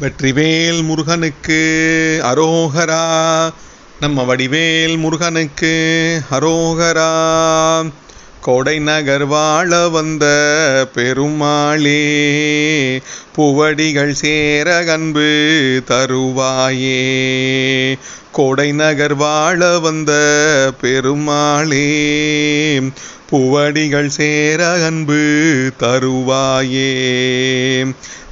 வெற்றிவேல் முருகனுக்கு அரோகரா. நம்ம வடிவேல் முருகனுக்கு அரோகரா. கோடை நகர் வாழ வந்த பெருமாளே புவடிகள் சேர அன்பு தருவாயே. கோடை நகர் வாழ வந்த பெருமாளே புவடிகள் சேர அன்பு தருவாயே.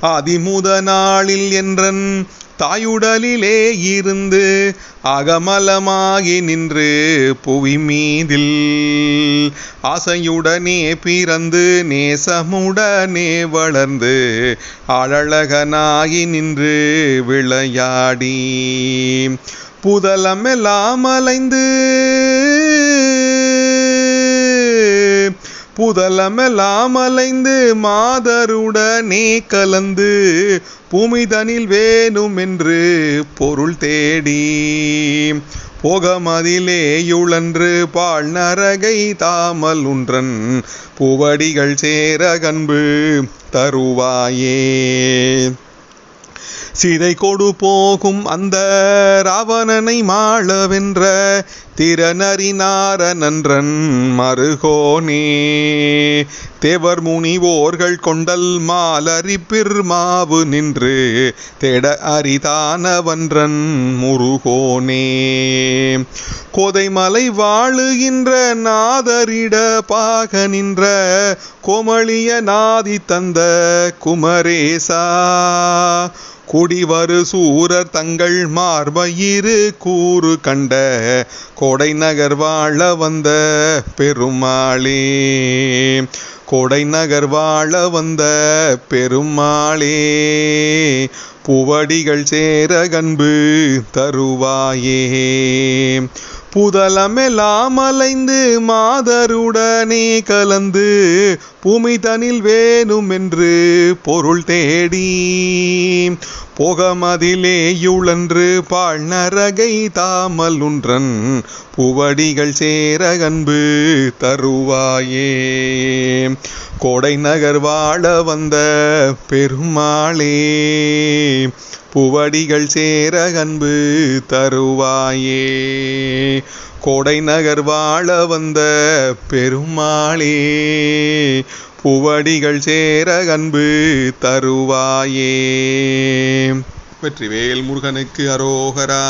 அதிமுத நாளில் என்றன் தாயுடலிலே இருந்து அகமலமாகி நின்று புவி மீதில் ஆசையுடனே பிறந்து நேசமுடனே வளர்ந்து அழகனாகி நின்று விளையாடி. புதலமெல்லாம் அலைந்து புதலமெல்லாம் அலைந்து மாதருடனே கலந்து பூமிதனில் வேணும் என்று பொருள் தேடி போகமதிலேயுழன்று பால் நரகை தாமல் உன்றன் பூவடிகள் சேர கன்பு தருவாயே. சிதை கொடு போகும் அந்த ராவணனை மாளவென்ற திறனறினார நன்றன் மருகோனே. தேவர் முனிவோர்கள் கொண்டல் மாலரிப்பிர் மாவு நின்று தேட அரிதானவன்றன் முருகோனே. கோதைமலை வாழுகின்ற நாதரிட பாக நின்ற கோமளிய நாதி தந்த குமரேசா. குடிவரு சூரர் தங்கள் மார்பயிறு கூறு கண்ட கொடை நகர் வாழ வந்த பெருமாளே. கொடை நகர் வாழ வந்த பெருமாளே புவடிகள் சேர கன்பு தருவாயே. புதலமெல்லாம் அலைந்து மாதருடனே கலந்து பூமி தனில் வேணும் என்று பொருள் தேடி போகமதிலேயுழன்று பால் நரகை தாமல் உன்றன் புவடிகள் சேர அன்பு தருவாயே. கோடை நகர் வாழ வந்த பெருமாளே புவடிகள் சேர அன்பு தருவாயே. கோடை நகர் வாழ வந்த பெருமாளே புவடிகள் சேர அன்பு தருவாயே. வெற்றிவேல் முருகனுக்கு அரோகரா.